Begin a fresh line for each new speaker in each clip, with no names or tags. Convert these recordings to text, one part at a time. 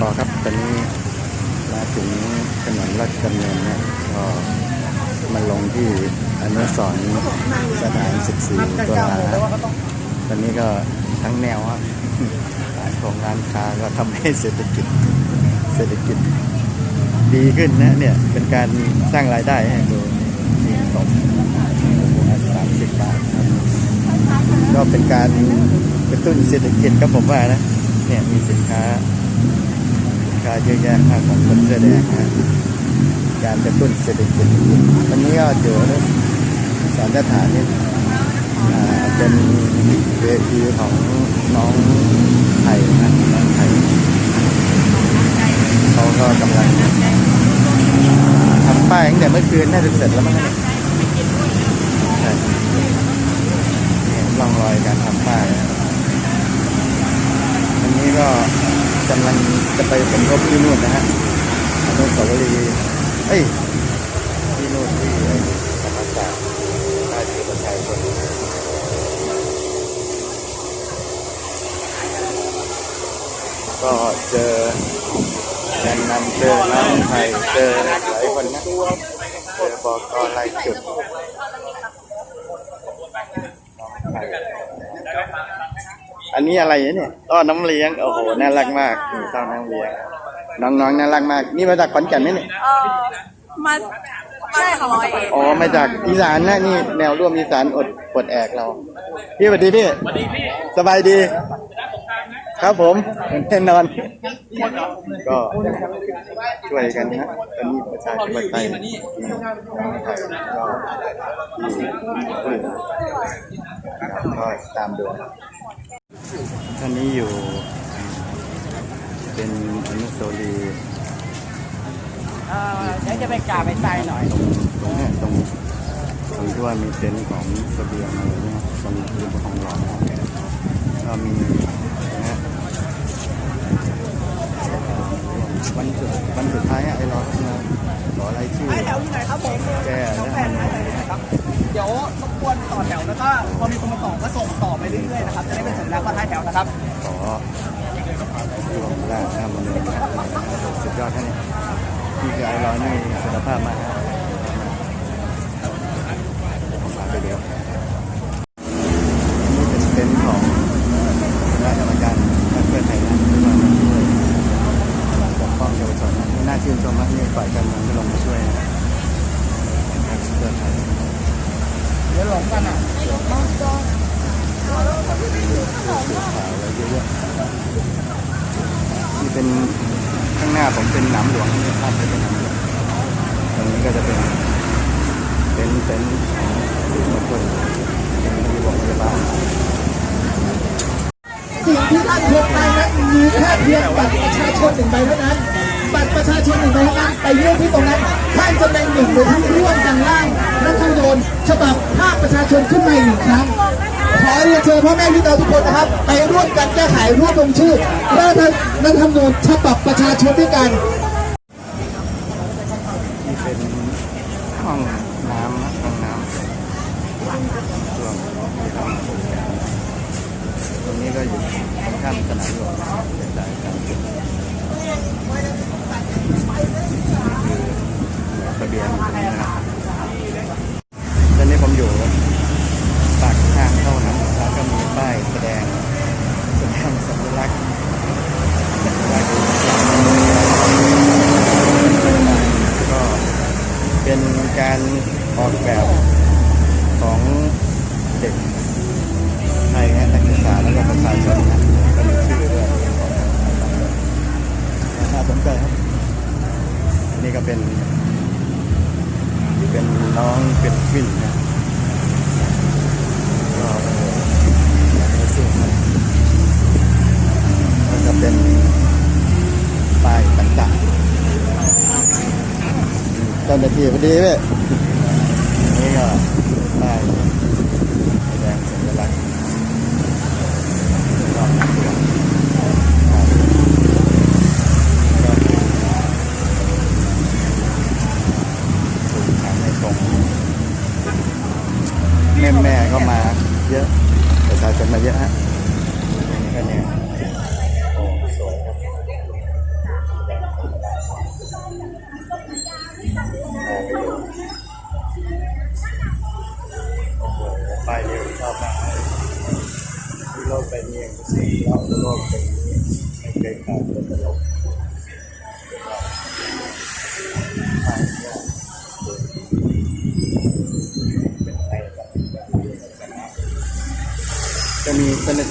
ต่อครับตอนนี้มาถึงถนนราชดำเนินนะก็มาลงที่อนุสรณ์สถาน14ตุลาตอนนี้ก็ทั้งแนวครับของร้านค้าก็ทำให้เศรษฐกิจเศรษฐกิจดีขึ้นนะเนี่ยเป็นการสร้างรายได้ให้ดูนี่ตกสามสิบบาทครับก็เป็นการกระตุ้นเศรษฐกิจก็ผมว่านะเนี่ยมีสินค้า ค้าเยอะแยะมากของคนเสื้อแดงนะการกระตุ้นเศรษฐกิจวันนี้ก็อยู่ในสารสถานนี่เป็นเวทีของน้องไทยนะน้องไทยเขาก็กำลังทำป้ายตั้งแต่เมื่อคืนน่าจะเสร็จแล้วมั้งเนี่ยใช่เนี่ยร่องรอยการทำป้ายนะอันนี้ก็ กำลังจะไปสมทบที่นู่นนะฮะอนุสาวรีย์เอ้ยที่นู่นที่ไอ้ธรรมศาสตร์ค่าดีประชาชนก็เจอแกนนำเจอน้องไทยเจอหลายคนนะเจอบอกกไล่จุดน้องไทย อันนี้อะไรเนี่ยต้อนน้ำเลี้ยง โอ้โห น่ารักมากนี่ต้อนน้ำเลี้ยง น้องๆ น่ารักมาก นี่มาจากขอนแก่นไหมเนี่ย
เออมาใช่ค่ะร้อยเอ็ด
อ๋อ มาจากอีสานนะนี่แนวร่วมอีสานอดปลดแอกเรา พี่สวัสดีพี่ สบายดี ครับผมแน่นอน ก็ช่วยกันนะตอนนี้ประชาธิปไตยที่น้องไทยก็ที่พูดก็ตามดู ท่านนี้อยู่ เป็นอนุสาวรีย์
เออเดี๋ยวจะไปกราบไปใส่หน่อย
ตรงเนี้ยตรงตรงที่ว่ามีเต็นท์ของเสบียงอะไรเนี่ยตรงริมของหลอดก็มีนะฮะวันสุดวันสุดท้ายอะไอ้รอนะรอรายชื่อ
แถวที่ไหนครับผม
แก้และมัน
ครับเดี๋ยวรบกวนต่อแถวแล้วก็พอมีคนมาต่อก็ส่งต่อไปเรื่อยๆนะครับจะได้เป็นสัญลักษณ์ว่าท้ายแถวนะครับ
ขอที่ผมแรกนะครับมันเลยนะครับสุดยอดท่านนี่คือไอ้รอนี่คุณภาพมากนะผมมาไปเดียว นี่เป็นเต็นท์ของคณะกรรมการพรรคเพื่อไทยนะที่มาช่วยปกป้องเยาวชนนะน่าชื่นชมมากนี่ฝ่ายการเมืองก็ลงมาช่วยนะพรรคเพื่อไทย
เดี๋ยวหลงกันอะ
สื่อข่าวอะไรเยอะแยะที่เป็นข้างหน้าผมเป็นหนามหลวงนี่ภาพจะเป็นหนามหลวงตรงนี้ก็จะเป็น เต็นท์เต็นท์ของสื่อมวลชนเป็นที่โรงพยาบาล
สิ่งที่ท่านพกไปนั้นมีแค่เพียงบัตรประชาชนหนึ่งใบเท่านั้น บัตรประชาชนหนึ่งใบเท่านั้นไปยื่นที่ตรงนั้นท่านจะเป็นหนึ่งในผู้ร่วมกันร่างรัฐธรรมนูญฉบับภาคประชาชนขึ้นมาอีกครั้งขอเรียนเชิญพ่อแม่พี่น้องทุกคนนะครับไปร่วมกันแก้ไขร่วมลงชื่อรัฐธรรมนูญฉบับประชาชนด้วยกัน
ที่เป็นห้องน้ำนะห้องน้ำช่วงที่เรามาพบกันตรงนี้ก็อยู่ ขนามหลวงนะเป็นสายกันคือเสบียงอยู่ตรงนี้นะครับตอนนี้ผมอยู่ปากทางเข้านะแล้วก็มีป้ายแสดงแสดงสัญลักษณ์สัญลักษณ์ ก็เป็นการออกแบบของเด็กไทยนะนักศึกษาแล้วก็ประชาชนนะก็มีชื่อด้วยน่าสนใจครับอันนี่ก็เป็น เป็ น้องเป็นขึ้นนะก็อยากจะสู้นก็จะเป็นป้ายต่างๆเจ้าหน้าที่พอดีเว้ย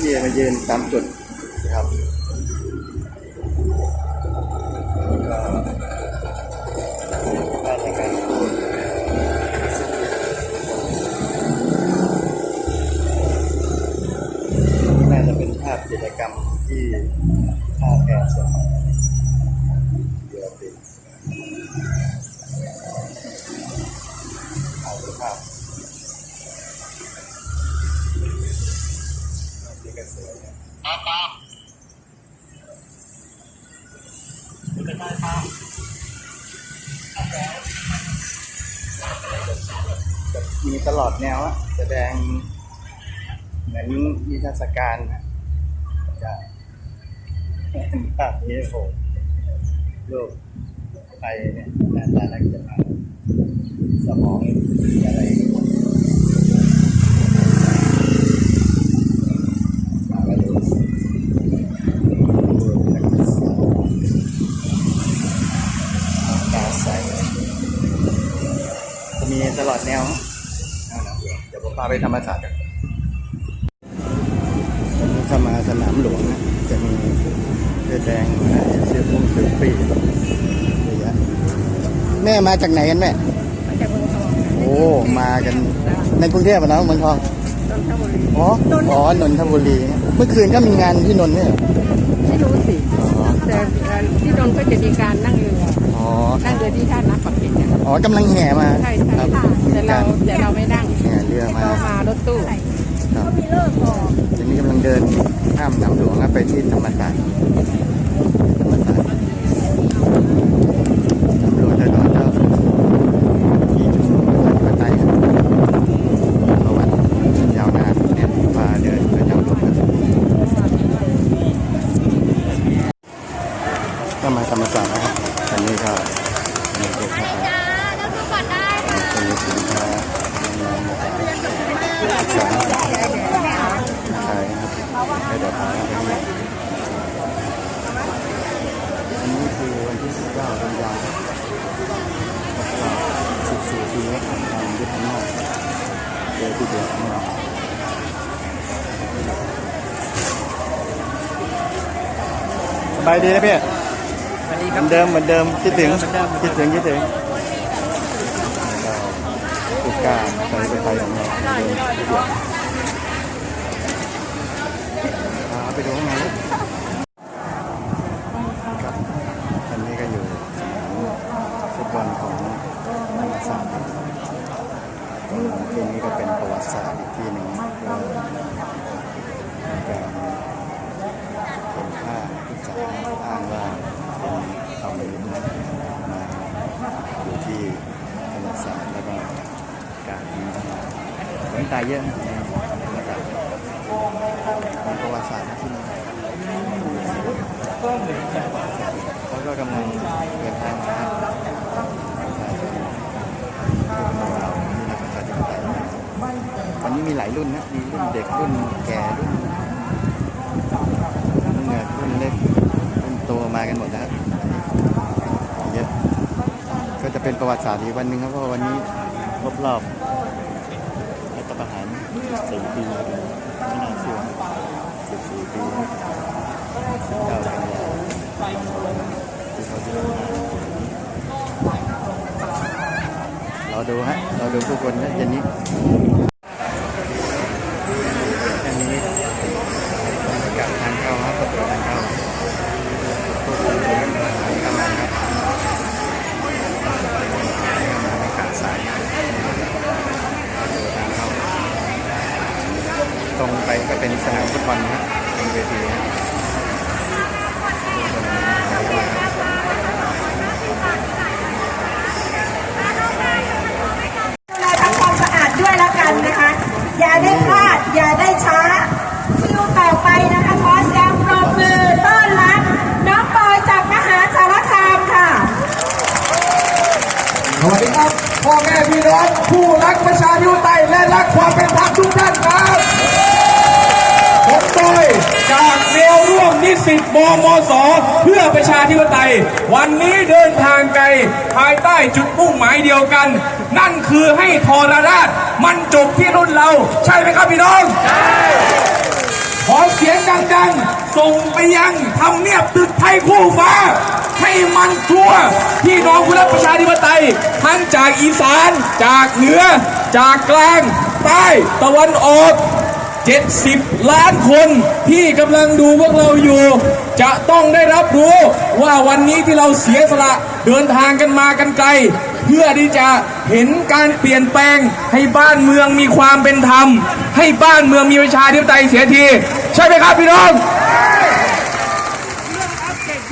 ที่มายืนตามจุด ภาพนี้โอ้โหรูปไทยเนี่ยหน้าตานักจะมาสมองอะไรมีตลอดแนวเอานะเดี๋ยวผมพาไปธรรมศาสตร์กัน จากไหนกันแม่
มาจากเมืองทอง
โอ้มากันในกรุงเทพอะเนาะเมืองทอง
นนทบุรี
อ๋ออ๋อนนทบุรีนะเมื่อคืนก็มีงานที่นนท์เนี่ยเหรอ
ไม่รู้สิ
อ๋อ
แต่เอ่อที่นนท์ก็จะมีการนั่งเรือ
อ๋อ
นั่งเรือที่ท่าน้ำปักกิ่งเนี่ย
อ๋อกำลังแห่มา
ใช่
ค
ใช่
รับ
ค่ะ
มี
แต่เรา
การ
แต่เราไม่นั่ง
แห่เรือมา
เรามารถตู้
ครับทีนี้กำลังเดินข้ามสนามหลวงนะไปที่ธรรมศาสตร์ธรรมศาสตร์ตำรวจจะโดนเจ้าขี่ชุมนุมประชาธิปไตยประวัติยาวนานเนี่ยพาเดินไปทางหลวงก็มาธรรมศาสตร์นะครับอันนี้ก็มีเด็กเข้าไปจะมีสินค้าน้องๆมาขายศึกษา ใช่ครับให้เดี๋ยวพาไปที่อันนี้คือวันที่ 19กันยายน14ปีแล้วของการยึดอำนาจเจอที่เดียวของเราสบายดีนะพี่
สวัสดี
เห
ครั
มื
บ
อนเดิมเหมือนเดิมคิดถึง
เหมือนเดิม
คิดถึงคิดถึงเราผู้กล้าใส่ไปไทยของเราเหมือนเดิมที่เดียวพาไปดูข้างในครับอันนี้ก็อยู่สนามฟุตบอลของธรรมศาสตร์ที่นี่ก็เป็นประวัติศาสตร์อีกที่หนึ่งก็มีการเป็นค่าที่จะอ้างว่าเป็นคอมมิวนิสต์มาอยู่ที่ธรรมศาสตร์แล้วก็การยิงทหารคนตายเยอะนะในธรรมศาสตร์ มีประวัติศาสตร์นะที่นี่ เขาก็กำลังเดินทางมาประชาชนที่เรามีนักประชาธิปไตยวันนี้มีหลายรุ่นนะ มีรุ่นเด็กรุ่นแก่รุ่นรุ่นเหนือรุ่นเล็กรุ่นโตมากันหมดนะครับเยอะก็จะเป็นประวัติศาสตร์อีกวันหนึ่งครับเพราะว่าวันนี้ครบรอบรัฐประหารสี่ปีไม่น่าเชื่อสิบสี่ปี เราดูฮะ เราดูทุกคนนะเย็นนี้อันนี้บรรยากาศทางเข้าครับประตูทางเข้าผู้คนเดินทางเข้ามาครับเข้ามาไม่ขาดสายประตูทางเข้า ตรงไปก็เป็นสนามฟุตบอลนะเป็นเวทีนะ
ดูแลทำความสะอาดด้วยแล้วกันนะคะ อย่าได้พลาด อย่าได้ช้าคิวต่อไปนะคะขอเสียงปรบมือต้อนรับน้องปอยจากมหาสารคามค่ะ
สวัสดีครับพ่อแม่พี่น้องผู้รักประชาธิปไตยและรักความเป็นธรรม ทุกท่านครับผมโดย
จากแนวร่วมนิสิตมมสเพื่อประชาธิปไตย วันนี้เดินทางไกลภายใต้จุดมุ่งหมายเดียวกัน นั่นคือให้ทรราช มันจบที่รุ่นเรา ใช่ไหมครับพี่น้องขอเสียงดังๆ ส่งไปยังทำเนียบตึกไทยคู่ฟ้า ให้มันทั่วพี่น้องผู้รักประชาธิปไตย ทั้งจากอีสาน จากเหนือ จากกลาง ใต้ตะวันออก 70 ล้านคนที่กำลังดูพวกเราอยู่ จะต้องได้รับรู้ว่าวันนี้ที่เราเสียสละเดินทางกันมากันไกล เพื่อที่จะเห็นการเปลี่ยนแปลง ให้บ้านเมืองมีความเป็นธรรม ให้บ้านเมืองมีประชาธิปไตยเสียที ใช่ไหมครับพี่น้อง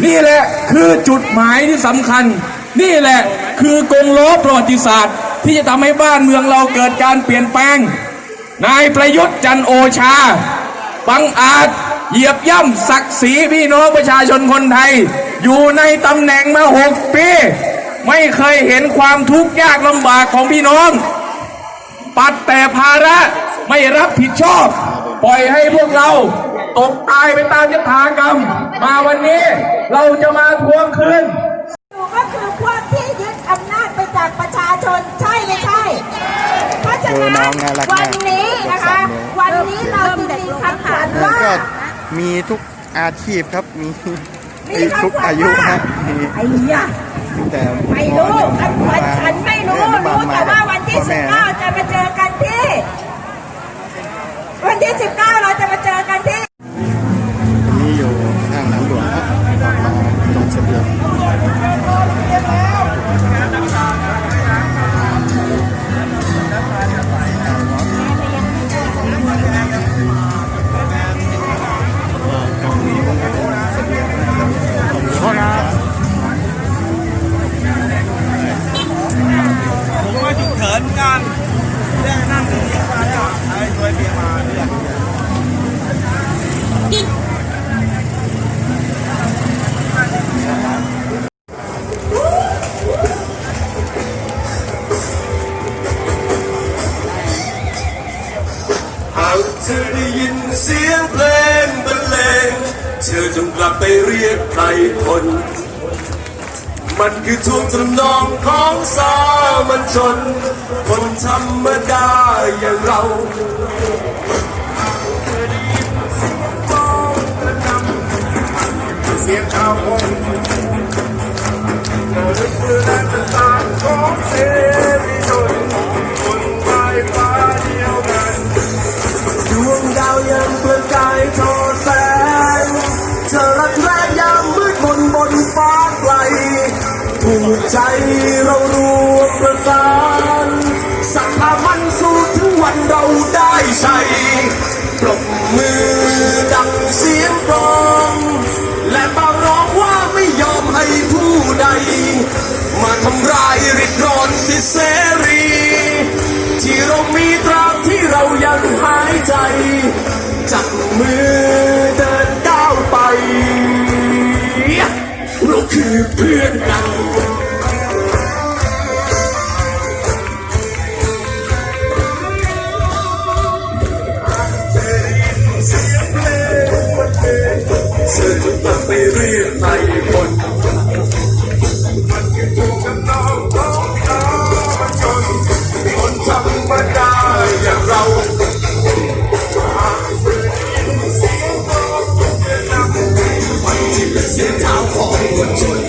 นี่แหละคือจุดหมายที่สำคัญ นี่แหละคือกงล้อประวัติศาสตร์ ที่จะทำให้บ้านเมืองเราเกิดการเปลี่ยนแปลง นายประยุทธ์จันโอชา บังอาจเหยียบย่ำศักดิ์ศรีพี่น้องประชาชนคนไทย อยู่ในตำแหน่งมาหกปี ไม่เคยเห็นความทุกข์ยากลำบากของพี่น้อง ปัดแต่ภาระไม่รับผิดชอบ ปล่อยให้พวกเรา ตกตายไปตามยถากรรม มาวันนี้เราจะมาทวงคืน
ก็คือพวกที่ยึดอำนาจไปจากประชาชนใช่ไม่ใช่ เพราะฉะ
เออน้
นั้
อนงน่ารักมาก
วันนี้นะคะ วันนี้เราจึงมีคำถาม
แล้ว
ว่า
ก็มีทุกอาชีพครับมี
มี
มีทุก
คำถาม
อายุ
ว่า
ฮะมี
ไอ้ยะ
ตั้งแต่
ไม่รู้อันวันฉัน
หา
กเธ
อได้ยินเสียงเพลงบรรเลงเธอจงกลับไปเรียกใครคน มันคือทวงทำนองของสามัญชน คนธรรมดาอย่างเรา I'm gone. ทำร้ายริดรอนสิทธิเสรี ที่เรามีตราบที่เรายังหายใจ จับมือเดินก้าวไป เราคือเพื่อนกันา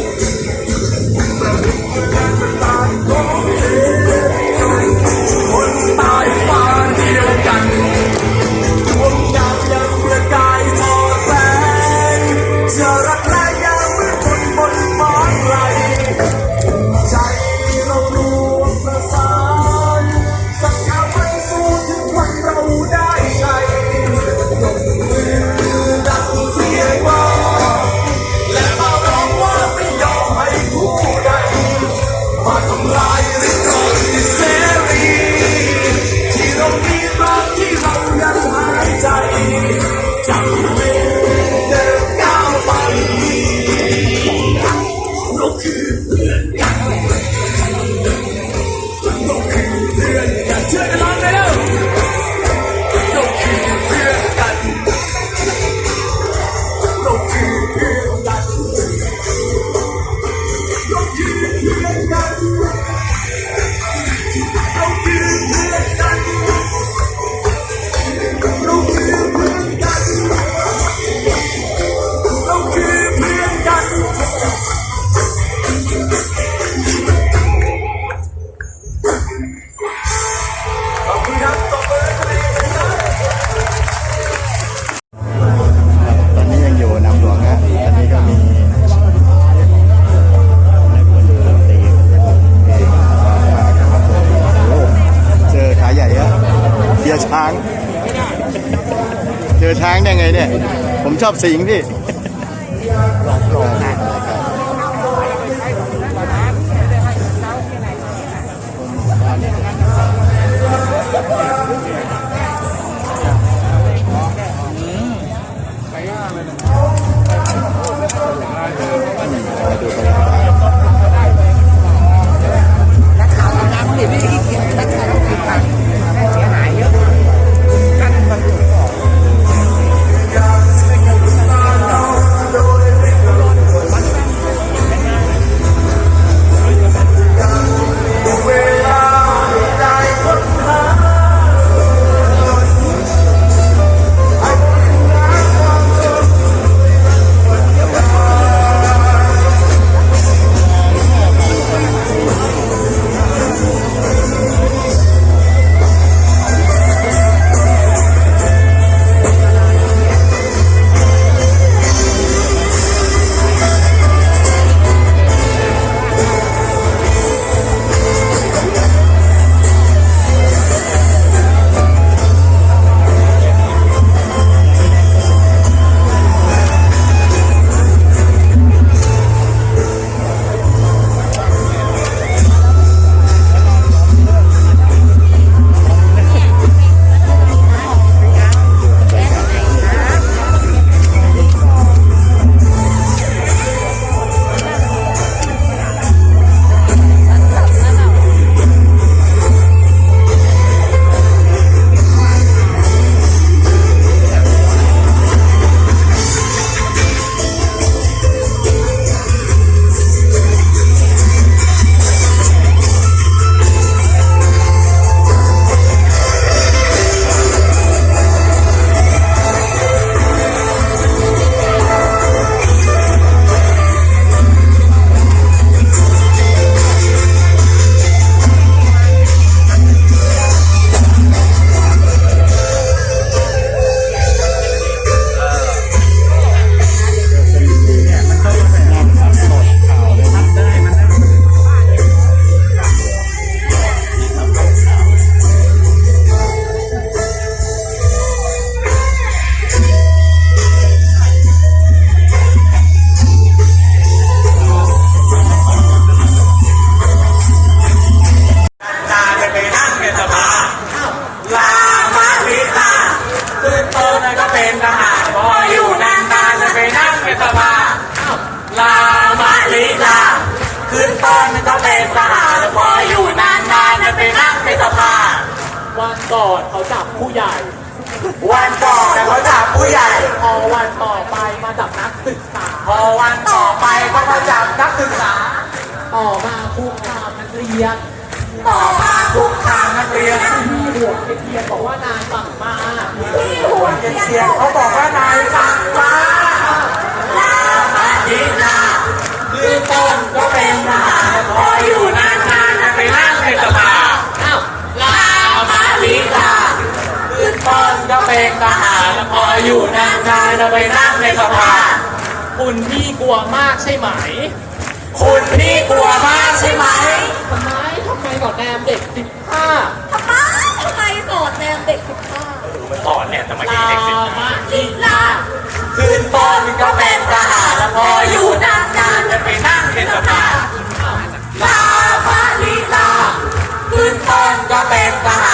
ชอบสิง
พี่
เป็นทหารพออยู่นานๆจะไปนั่งเป็นสภาลามาลิตาขึ้นโตนั่นก็เป็นทหารพออยู่นานๆจะไปนั่งเป็นสภา
วันก่อนเขาจับผู้ใหญ่
วันก่อนเขาจับผู้ใหญ่
พอวันต่อไปมาจับนักศึกษา
พอวันต่อไปก็มาจับนักศึกษา
ต่อมาคุกคามนักเรียน
ต่อมาคุกคามนักเรียน
หัวไอเทียนบอกว่านายสั่งมา
ที่หัวเสียงเขาบอกว่านายสั่งมาลามาลิตาขึ้นต้นก็เป็นทหารพออยู่นานๆจะไปนั่งเป็นสภาลามาลิกาขึ้นต้นก็เป็นทหารพออยู่นานๆจะไปนั่งในสภา
คุณพี่กลัวมากใช่ไหม
คุณพี่กลัวมากใช่ไหม
ทำไมทำไมก่อนแนมเด็กสิบห้า
แต่เมื่อกี้เด็กสิบนะลิลาคืนปอนก็เป็นทหา
รแล้วพออยู่นานๆจะไป
นั่ง
เป็นท
หารลาพาลิลา
ขึ้นปอนก็เป็นทหาร